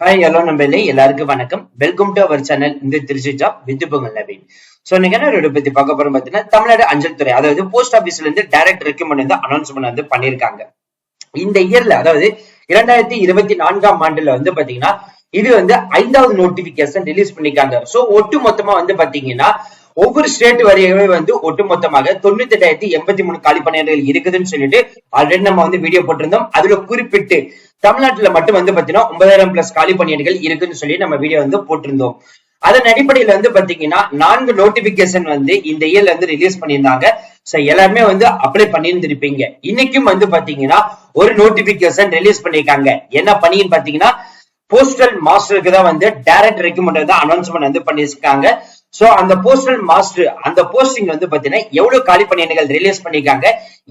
Hi hello நம்பளே எல்லாருக்கும் வணக்கம். வெல்கம் டு அவர் சேனல் இந்த Trichy job with Pongal Naveen so இன்னைக்கு என்ன ஒரு பத்தி பார்க்க போறோம் பாத்தீங்கன்னா தமிழ்நாடு அஞ்சல் துறை அதாவது போஸ்ட் ஆபீஸ்ல இருந்து டைரக்ட் ரெக்கமெண்ட் வந்து அனௌன்ஸ்மெண்ட் வந்து பண்ணிருக்காங்க இந்த இயர்ல அதாவது இரண்டாயிரத்தி இருபத்தி நான்காம் ஆண்டுல வந்து பாத்தீங்கன்னா இது வந்து ஐந்தாவது நோட்டிபிகேஷன் ரிலீஸ் பண்ணிருக்காங்க சோ ஒட்டு மொத்தமா வந்து பாத்தீங்கன்னா ஒவ்வொரு ஸ்டேட் வரையுமே வந்து ஒட்டுமொத்தமாக தொண்ணூத்தி எட்டாயிரத்தி எண்பத்தி மூணு காலி பணியாளர்கள் இருக்குதுன்னு சொல்லிட்டு ஆல்ரெடி நம்ம வந்து வீடியோ போட்டிருந்தோம். அதுல குறிப்பிட்டு தமிழ்நாட்டுல மட்டும் வந்து பாத்தீங்கன்னா ஒன்பதாயிரம் பிளஸ் காலி பணியாளர்கள் இருக்குன்னு சொல்லி நம்ம வீடியோ வந்து போட்டிருந்தோம். அதன் அடிப்படையில வந்து பாத்தீங்கன்னா நான்கு நோட்டிபிகேஷன் வந்து இந்த இயர்ல வந்து ரிலீஸ் பண்ணியிருந்தாங்க. சோ எல்லாருமே வந்து அப்ளை பண்ணியிருந்திருப்பீங்க. இன்னைக்கும் வந்து பாத்தீங்கன்னா ஒரு நோட்டிபிகேஷன் ரிலீஸ் பண்ணிருக்காங்க என்ன பணின்னு பாத்தீங்கன்னா போஸ்டல் மாஸ்டருக்கு தான் வந்து டைரக்ட் ரெக்கமெண்ட் தான் அனௌன்ஸ்மெண்ட் வந்து பண்ணியிருக்காங்க. சோ அந்த போஸ்டல் மாஸ்டர் அந்த போஸ்டிங் வந்து பாத்தீங்கன்னா எவ்வளவு காலி பணியிடங்கள் ரிலீஸ் பண்ணிருக்காங்க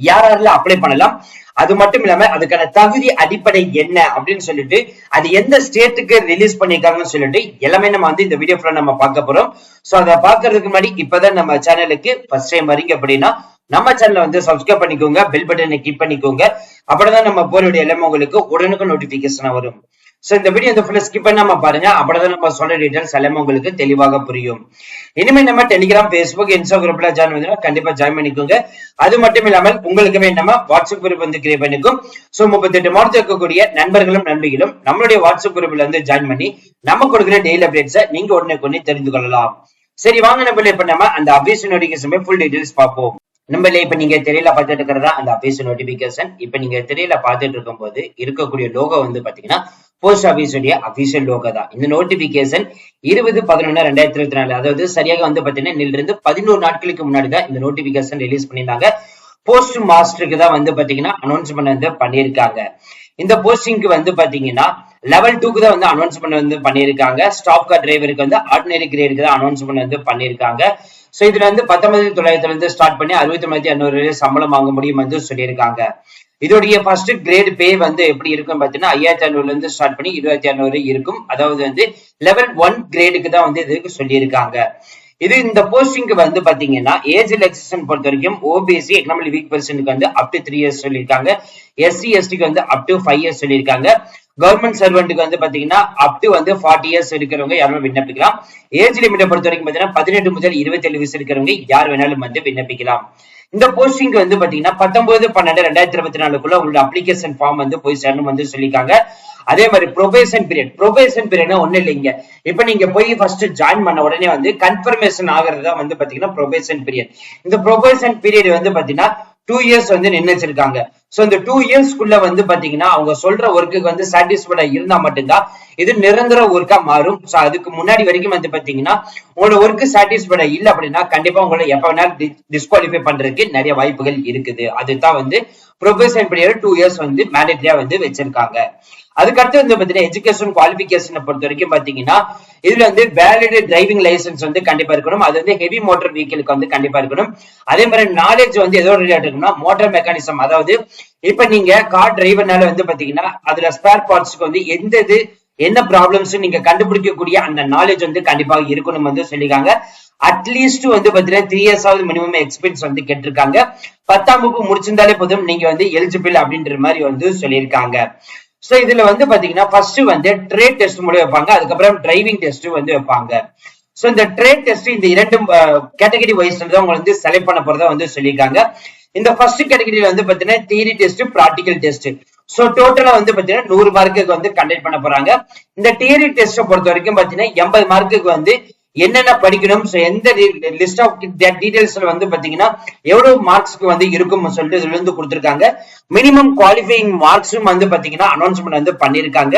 யார் யாரெல்லாம் அப்ளை பண்ணலாம் அது மட்டும் இல்லாம அதுக்கான தகுதி அடிப்படை என்ன அப்படின்னு சொல்லிட்டு அது எந்த ஸ்டேட்டுக்கு ரிலீஸ் பண்ணிருக்காங்கன்னு சொல்லிட்டு எல்லாமே நம்ம வந்து இந்த வீடியோ ஃபுல்லா நம்ம பார்க்க போறோம். சோ அதை பாக்குறதுக்கு முன்னாடி இப்பதான் நம்ம சேனலுக்கு ஃபர்ஸ்ட் டைம் வரீங்க அப்படின்னா நம்ம சேனலை வந்து சப்ஸ்கிரைப் பண்ணிக்கோங்க பெல் பட்டனை கிளிக் பண்ணிக்கோங்க. அப்படிதான் நம்ம போறோட எல்லாமே உங்களுக்கு உடனுக்கு நோட்டிபிகேஷன் வரும். சோ இந்த வீடியோ இந்த ஃபுல்லா ஸ்கிப் பண்ணாம பாருங்க. அப்படிதான் நம்ம சொன்ன டீடைல்ஸ் எல்லாமே உங்களுக்கு தெளிவாக புரியும். இனிமே நம்ம டெலிகிராம் பேஸ்புக் இன்ஸ்டாகிராம்ல ஜாயின் பண்ணா கண்டிப்பா ஜாயின் பண்ணிக்கோங்க. அது மட்டும் இல்லாமல் உங்களுக்கு நம்ம வாட்ஸ்அப் குரூப் வந்து கிரியேட் பண்ணிக்கும். சோ முப்பத்தெட்டு மார்க் இருக்கக்கூடிய நண்பர்களும் நண்பிகளும் நம்மளுடைய வாட்ஸ்அப் குரூப்ல வந்து ஜாயின் பண்ணி நம்ம கொடுக்குற டெய்லி அப்டேட்ஸை நீங்க உடனே கொண்டு தெரிந்து கொள்ளலாம். சரி வாங்க நம்ம இப்ப நம்ம அந்த அபிஷன் நோட்டிஃபிகேஷன் ஃபுல் டீடைல்ஸ் பார்ப்போம். நம்மள இப்ப நீங்க திரையில பார்த்துட்டு இருக்கிறதா? அந்த அபிஷ் நோட்டிபிகேஷன் இப்ப நீங்க திரையில பார்த்துட்டு இருக்கும் போது இருக்கக்கூடிய லோகோ வந்து பாத்தீங்கன்னா போஸ்ட் ஆபீஸுடைய அபிஷியல் லோகோ தான். இந்த நோட்டிபிகேஷன் இருபது பதினொன்னு ரெண்டாயிரத்தி இருபத்தி நாலு அதாவது சரியாக வந்து பாத்தீங்கன்னா இருந்து பதினோரு நாட்களுக்கு முன்னாடி தான் இந்த நோட்டிபிகேஷன் ரிலீஸ் பண்ணியிருந்தாங்க. போஸ்ட் மாஸ்டருக்கு தான் வந்து பாத்தீங்கன்னா அனௌன்ஸ்மெண்ட் வந்து பண்ணியிருக்காங்க. இந்த போஸ்டிங்க்கு வந்து பாத்தீங்கன்னா லெவல் டூக்கு தான் வந்து அனௌன்ஸ்மெண்ட் வந்து பண்ணியிருக்காங்க. ஸ்டாப் கார் டிரைவருக்கு வந்து ஆர்டினரி கிரேடுக்கு தான் அனௌன்ஸ்மெண்ட் வந்து பண்ணியிருக்காங்க. சோ இதுல வந்து பத்தொன்பது தொள்ளாயிரத்துல இருந்து ஸ்டார்ட் பண்ணி அறுபத்தி ஒன்பத்தி அறுநூறு சம்பளம் வாங்க முடியும் வந்து சொல்லியிருக்காங்க. இதோடைய ஃபர்ஸ்ட் கிரேட் பே வந்து எப்படி இருக்கும் பார்த்தீங்கன்னா ஐயாயிரத்தி ஐநூறுல இருந்து ஸ்டார்ட் பண்ணி இருபத்தி ஐநூறு இருக்கும். அதாவது வந்து லெவல் ஒன் கிரேடுக்கு தான் வந்து இதுக்கு சொல்லியிருக்காங்க. இது இந்த போஸ்டிங்க்கு வந்து பாத்தீங்கன்னா ஏஜ் ரிலாக்சேஷன் பொறுத்த வரைக்கும் ஓபிசி எக்கனாமிக் வீக் பர்சனுக்கு வந்து அப் டு த்ரீ இயர்ஸ் சொல்லியிருக்காங்க. எஸ்சி எஸ்டிக்கு வந்து அப் டு ஃபைவ் இயர்ஸ் சொல்லியிருக்காங்க. கவர்மெண்ட் சர்வெண்ட்டுக்கு வந்து பாத்தீங்கன்னா அப் டு வந்து ஃபார்ட்டி இயர்ஸ் இருக்கிறவங்க யாரும் விண்ணப்பிக்கலாம். ஏஜ் லிமிட்டை பொறுத்த வரைக்கும் பாத்தீங்கன்னா பதினெட்டு முதல் இருபத்தி ஏழு வயசு இருக்கிறவங்க யார் வேணாலும் வந்து விண்ணப்பிக்கலாம். இந்த போஸ்டிங் வந்து பாத்தீங்கன்னா பத்தொன்பது பன்னெண்டு ரெண்டாயிரத்தி இருபத்தி நாலுக்குள்ள உங்களோட அப்ளிகேஷன் ஃபார்ம் வந்து போய் சேரணும் வந்து சொல்லியிருக்காங்க. அதே மாதிரி ப்ரொபேஷன் பீரியட் ப்ரொபேஷன் பீரியட் ஒண்ணு இல்லைங்க இப்ப நீங்க போய் ஃபர்ஸ்ட் ஜாயின் பண்ண உடனே வந்து கன்ஃபர்மேஷன் ஆகிறது வந்து பாத்தீங்கன்னா ப்ரொபேஷன் பீரியட் இந்த ப்ரொபேஷன் பீரியட் வந்து பாத்தீங்கன்னா டூ இயர்ஸ் வந்து நிர்ணயிச்சிருக்காங்க சோ இந்த டூ இயர்ஸ்க்குள்ள வந்து பாத்தீங்கன்னா அவங்க சொல்ற ஒர்க்குக்கு வந்து சாட்டிஸ்ஃபைடா இருந்தா மட்டும்தான் இது நிரந்தர ஒர்க்கா மாறும். சோ அதுக்கு முன்னாடி வரைக்கும் வந்து பாத்தீங்கன்னா உங்களோட ஒர்க்கு சாட்டிஸ்ஃபைடா இல்ல அப்படின்னா கண்டிப்பா உங்களை எப்ப வேணாலும் டிஸ்குவாலிஃபை பண்றதுக்கு நிறைய வாய்ப்புகள் இருக்குது. அதுதான் வந்து ப்ரொபேஷன் பீரியட் டூ இயர்ஸ் வந்து மேண்டேட்டரியா வந்து வச்சிருக்காங்க. அதுக்கடுத்து வந்து பாத்தீங்கன்னா எஜுகேஷன் குவாலிபிகேஷனை பொறுத்த வரைக்கும் பாத்தீங்கன்னா இதுல வந்து வேலிடு டிரைவிங் லைசன்ஸ் வந்து கண்டிப்பா இருக்கணும். அது வந்து ஹெவி மோட்டார் வெஹிக்கிளுக்கு வந்து கண்டிப்பா இருக்கணும். அதே மாதிரி நாலேஜ் வந்து எதோ ரிலேட் இருக்கணும்னா மோட்டார் மெக்கானிசம் அதாவது இப்ப நீங்க கார் டிரைவர்னால வந்து பாத்தீங்கன்னா அதுல ஸ்பேர் பார்ட்ஸ்க்கு வந்து எந்த இது என்ன ப்ராப்ளம்ஸ் நீங்க கண்டுபிடிக்கக்கூடிய அந்த நாலேஜ் வந்து கண்டிப்பாக இருக்கணும் வந்து சொல்லிருக்காங்க அட்லீஸ்ட் வந்து பாத்தீங்கன்னா த்ரீ இயர்ஸ் ஆகுது மினிமம் எக்ஸ்பீரியன்ஸ் வந்து கேட்டிருக்காங்க. பத்தாம் வகுப்பு முடிச்சிருந்தாலே போதும் நீங்க வந்து எலிஜிபிள் அப்படின்ற மாதிரி வந்து சொல்லியிருக்காங்க. சோ இதுல வந்து பாத்தீங்கன்னா ஃபர்ஸ்ட் வந்து ட்ரேட் டெஸ்ட் மூலம் வைப்பாங்க. அதுக்கப்புறம் டிரைவிங் டெஸ்ட் வந்து வைப்பாங்க. சோ இந்த ட்ரேட் டெஸ்ட் இந்த இரண்டு கேட்டகரி வைஸ் தான் அவங்க வந்து செலக்ட் பண்ண போறதா வந்து சொல்லியிருக்காங்க. இந்த ஃபர்ஸ்ட் கேட்டகரியில வந்து பாத்தீங்கன்னா theory test practical test so டோட்டலா வந்து பாத்தீங்கன்னா நூறு மார்க்குக்கு வந்து கண்டக்ட் பண்ண போறாங்க. இந்த தியரி டெஸ்ட்டை பொறுத்த வரைக்கும் பாத்தீங்கன்னா எண்பது மார்க்குக்கு வந்து என்னென்ன படிக்கணும்? எந்த லிஸ்ட் ஆஃப் டீடைல்ஸ்ல வந்து பாத்தீங்கன்னா எவ்வளவு மார்க்ஸ்க்கு வந்து இருக்கும் சொல்லிட்டு இதுல இருந்து கொடுத்துருக்காங்க. மினிமம் குவாலிஃபைங் மார்க்ஸும் வந்து பாத்தீங்கன்னா அனௌன்ஸ்மெண்ட் வந்து பண்ணிருக்காங்க.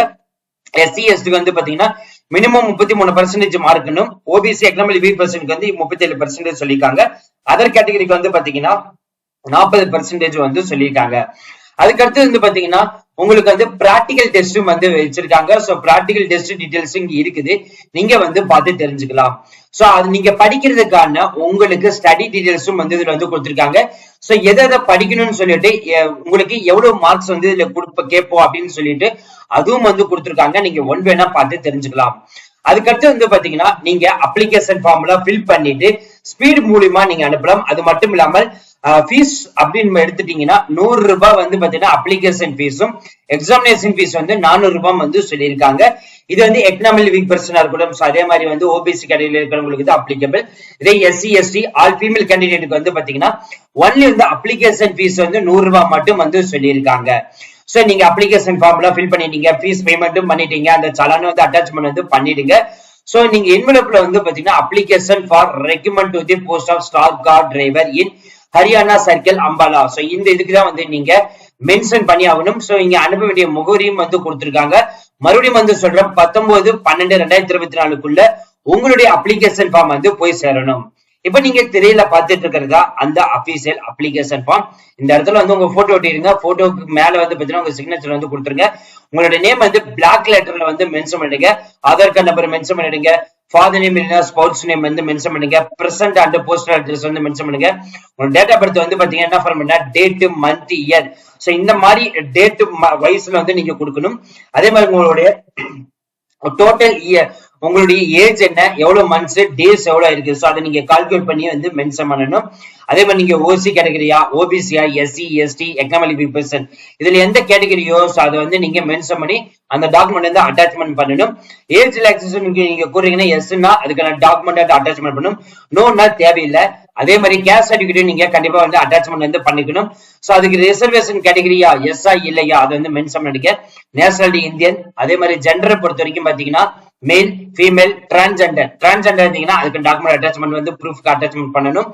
எஸ்சி எஸ்டிக்கு வந்து பாத்தீங்கன்னா மினிமம் முப்பத்தி மூணு பர்சன்டேஜ் மார்க்கணும் ஓபிசி எக்கனாமிக் வீக் பர்சன்ட்க்கு வந்து முப்பத்தி ஏழு பர்சன்டேஜ் சொல்லியிருக்காங்க. அதர் கேட்டகரிக்கு வந்து பாத்தீங்கன்னா நாற்பது பர்சன்டேஜ் வந்து சொல்லியிருக்காங்க. அதுக்கடுத்து வந்து பாத்தீங்கன்னா உங்களுக்கு வந்து பிராக்டிகல் டெஸ்டும் வந்து வச்சிருக்காங்க. சோ பிராக்டிகல் டெஸ்ட் டீடைல்ஸ் இங்க இருக்குது. நீங்க வந்து பார்த்து தெரிஞ்சுக்கலாம். சோ அது நீங்க படிக்கிறதுக்கான உங்களுக்கு ஸ்டடி டீடைல்ஸும் வந்து இதுல வந்து கொடுத்துருக்காங்க. சோ எதை எதை படிக்கணும்னு சொல்லிட்டு உங்களுக்கு எவ்வளவு மார்க்ஸ் வந்து இதுல கொடுப்ப கேட்போம் அப்படின்னு சொல்லிட்டு அதுவும் வந்து கொடுத்துருக்காங்க. நீங்க ஒன் வேணா பார்த்து தெரிஞ்சுக்கலாம். அதுக்கடுத்து வந்து பாத்தீங்கன்னா நீங்க அப்ளிகேஷன் ஃபார்ம்ல ஃபில் பண்ணிட்டு ஸ்பீடு மூலியமா நீங்க அனுப்பலாம். அது மட்டும் இல்லாமல் ஃபீஸ் அப்படின்னு எடுத்துட்டீங்கன்னா நூறு ரூபாய் வந்து பாத்தீங்கன்னா அப்ளிகேஷன் ஃபீஸும் எக்ஸாமினேஷன் ஃபீஸ் வந்து நானூறு ரூபாய் வந்து சொல்லியிருக்காங்க. இது வந்து எக்கனாமிக் வீக் பர்சனா இருக்கட்டும் அதே மாதிரி வந்து ஓபிசி கேட்டகரியில் இருக்கிறவங்களுக்கு இது அப்ளிகபிள் இதே எஸ்சி எஸ்டி ஆல் ஃபீமேல் கேண்டிடேட்டுக்கு வந்து பாத்தீங்கன்னா ஒன்லி வந்து அப்ளிகேஷன் ஃபீஸ் வந்து நூறு ரூபாய் மட்டும் வந்து சொல்லியிருக்காங்க. சோ நீங்க அப்ளிகேஷன் ஃபார்ம்லாம் ஃபில் பண்ணிட்டீங்க ஃபீஸ் பேமெண்ட்டும் பண்ணிட்டீங்க அந்த சலானும் வந்து அட்டாச்மெண்ட் வந்து பண்ணிடுங்க. சோ நீங்க என்வெலப்ல வந்து பாத்தீங்கன்னா application for recommend to the post of staff car driver in Haryana circle Ambala so இந்த இதுக்கு தான் வந்து நீங்க மென்ஷன் பண்ணி ஆகணும். சோ இங்க அனுப்ப வேண்டிய முகவரியும் வந்து கொடுத்திருக்காங்க. மறுபடியும் வந்து சொல்றேன் பத்தொன்பது பன்னெண்டு ரெண்டாயிரத்தி இருபத்தி நாலுக்குள்ள உங்களுடைய அப்ளிகேஷன் ஃபார்ம் வந்து போய் சேரணும். இப்ப நீங்க திரையில பாத்துட்டு இருக்கிறதா? அந்த அபிஷியல் அப்ளிகேஷன் ஃபார்ம் இந்த இடத்துல வந்து உங்க போட்டோ ஒட்டிடுங்க. போட்டோக்கு மேல வந்து பாத்தீங்கன்னா உங்க சிக்னேச்சர் வந்து கொடுத்துருங்க. உங்களோட நேம் வந்து பிளாக் லெட்டர்ல வந்து மென்ஷன் பண்ணிடுங்க. ஆதார் கார்டு நம்பர் மென்ஷன் பண்ணிடுங்க. ஃபாதர் நேம் இல்லைன்னா ஸ்போர்ட்ஸ் நேம் வந்து மென்ஷன் பண்ணுங்க பிரசன்ட் அண்ட் போஸ்டல் அட்ரஸ் வந்து மென்ஷன் பண்ணுங்க உங்க டேட் ஆஃப் பர்த் வந்து பாத்தீங்கன்னா என்ன form date month year so இந்த மாதிரி டேட் வயசுல வந்து நீங்க கொடுக்கணும். அதே மாதிரி உங்களுடைய டோட்டல் இயர் உங்களுடைய ஏஜ் என்ன? எவ்வளவு மந்த்ஸ் டேஸ் எவ்வளவு இருக்கு? சோ அதை நீங்க கால்குலேட் பண்ணி வந்து மென்ஷன் பண்ணணும். அதே மாதிரி நீங்க ஓசி கேட்டகரியா ஓபிசியா எஸ்சி எஸ்டி எக்கனாமிக் பர்சன் இதுல எந்த கேட்டகரியோ சோ அதை வந்து நீங்க மென்ஷன் பண்ணி அந்த டாக்குமெண்ட் வந்து அட்டாச்மெண்ட் பண்ணணும். ஏஜ் ரிலாக்ஸேஷன் நீங்க நீங்க கூறீங்கன்னா எஸ்னா அதுக்கான டாக்குமெண்ட் அட்டாச்மெண்ட் பண்ணணும். நோனா தேவையில்லை. அதே மாதிரி கேஸ் சர்டிபிகேட் நீங்க கண்டிப்பா வந்து அட்டாச்மெண்ட் வந்து பண்ணிக்கணும். சோ அதுக்கு ரிசர்வேஷன் கேட்டகரியா எஸ்ஆ இல்லையா அதை வந்து மென்ஷன் பண்ணிக்க. நேஷனாலிட்டி இந்தியன் அதே மாதிரி ஜெண்டரை பொறுத்த வரைக்கும் பாத்தீங்கன்னா மேல் ஃபீமேல் டிரான்ஜெண்டர் டிரான்ஜெண்டர் இருந்தீங்கன்னா அதுக்கு டாக்குமெண்ட் அட்டாச்மெண்ட் வந்து ப்ரூஃப்க்கு அட்டாச்மெண்ட் பண்ணணும்.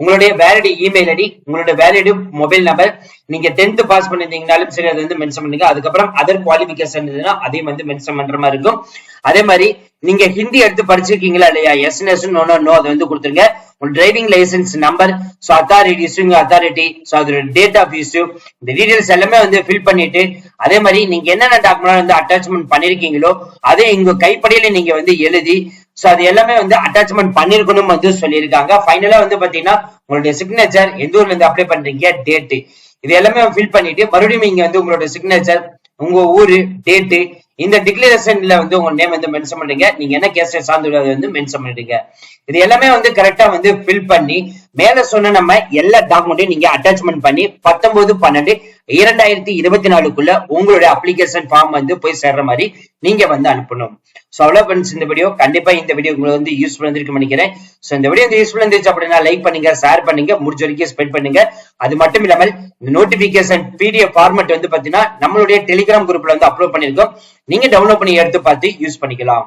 உங்களுடைய வேலிட் இமெயில் ஐடி உங்களுடைய வேலிட் மொபைல் நம்பர் நீங்க டென்த் பாஸ் பண்ணிருந்தீங்கனாலும் சரி அது வந்து மென்ஷன் பண்ணுங்க அதுக்கப்புறம் அதர் குவாலிபிகேஷன் இருந்ததுன்னா அதையும் வந்து மென்ஷன் பண்ற மாதிரி இருக்கும். அதே மாதிரி நீங்க ஹிந்தி எடுத்து படிச்சிருக்கீங்களா இல்லையா? எஸ் எஸ் நோ நோ அதை வந்து கொடுத்துருங்க. Driving licence number so authority issuing authority so அதோட டேட் ஆஃப் இஸ்யூ இந்த டீடைல்ஸ் எல்லாமே வந்து ஃபில் பண்ணிட்டு அதே மாதிரி நீங்க என்னென்ன டாக்குமெண்ட் வந்து அட்டாச்மெண்ட் பண்ணிருக்கீங்களோ அதே உங்க கைப்படையில நீங்க வந்து எழுதி ஸோ அது எல்லாமே வந்து அட்டாச்மெண்ட் பண்ணிருக்கணும் வந்து சொல்லியிருக்காங்க. ஃபைனலா வந்து பாத்தீங்கன்னா உங்களுடைய சிக்னேச்சர் எந்த ஊர்ல இருந்து அப்ளை பண்றீங்க டேட்டு இது எல்லாமே ஃபில் பண்ணிட்டு மறுபடியும் நீங்க வந்து உங்களோட சிக்னேச்சர் உங்க ஊரு டேட்டு இந்த டிக்ளரேஷன்ல வந்து உங்க நேம் வந்து மென்ஷன் பண்றீங்க. நீங்க என்ன கேஸ் சார்ந்து வந்து மென்ஷன் பண்ணிடுங்க. இது எல்லாமே வந்து கரெக்டா வந்து ஃபில் பண்ணி மேல சொன்ன நம்ம எல்லா டாக்குமெண்ட்டையும் நீங்க அட்டாச்மெண்ட் பண்ணி பத்தொன்பது பன்னெண்டு இரண்டாயிரத்தி இருபத்தி நாலுக்குள்ள உங்களுடைய அப்ளிகேஷன் ஃபார்ம் வந்து போய் சேர்ற மாதிரி நீங்க வந்து அனுப்பணும். சோ அவ்வளவு ஃப்ரெண்ட்ஸ் இந்த வீடியோ கண்டிப்பா இந்த வீடியோ உங்களுக்கு வந்து யூஸ்ஃபுல் இருந்திருக்கு நினைக்கிறேன். சோ இந்த வீடியோ வந்து யூஸ்ஃபுல் இருந்துச்சு அப்படின்னா லைக் பண்ணுங்க ஷேர் பண்ணுங்க முடிஞ்ச வரைக்கும் ஸ்பெண்ட் பண்ணுங்க. அது மட்டும் இல்லாமல் இந்த நோட்டிபிகேஷன் பிடிஎஃப் ஃபார்மெட் வந்து பாத்தீங்கன்னா நம்மளுடைய டெலிகிராம் குரூப்ல வந்து அப்லோட் பண்ணிருக்கோம் நீங்க டவுன்லோட் பண்ணி எடுத்து பார்த்து யூஸ் பண்ணிக்கலாம்.